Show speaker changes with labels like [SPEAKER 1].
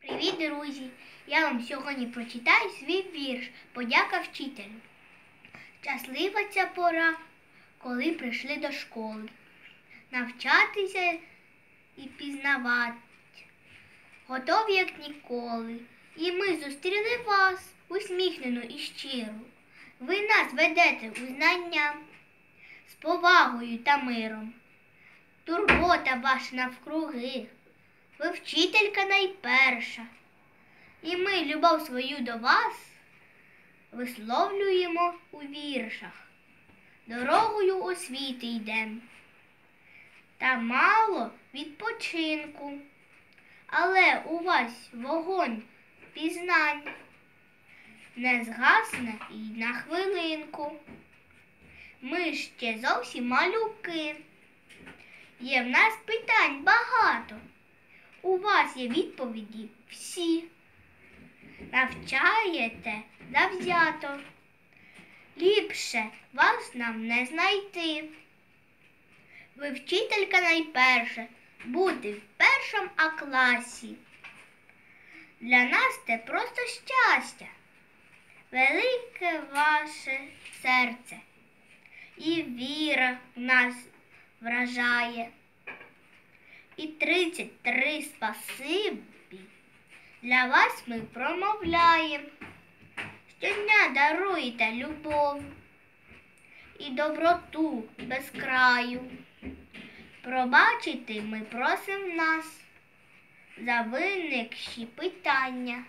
[SPEAKER 1] Привіт, друзі! Я вам сьогодні прочитаю свій вірш Подяка вчителю. Щаслива ця пора, коли прийшли до школи. Навчатися і пізнавати. Готові, як ніколи. І ми зустріли вас, усміхнену і щиру. Ви нас ведете у знання з повагою та миром. Турбота ваша навкруги. Ви вчителька найперша. І ми любов свою до вас висловлюємо у віршах. Дорогою освіти йдем. Та мало відпочинку. Але у вас вогонь пізнань не згасне і на хвилинку. Ми ще зовсім малюки. Є в нас питань багато. У вас є відповіді всі. Навчаєте завзято. Ліпше вас нам не знайти. Ви вчителька найперше бути в першому А класі. Для нас це просто щастя, велике ваше серце і віра в нас вражає. І тридцять три спасибі для вас ми промовляємо. Щодня даруєте любов і доброту без краю. Пробачити ми просимо нас за виникші питання.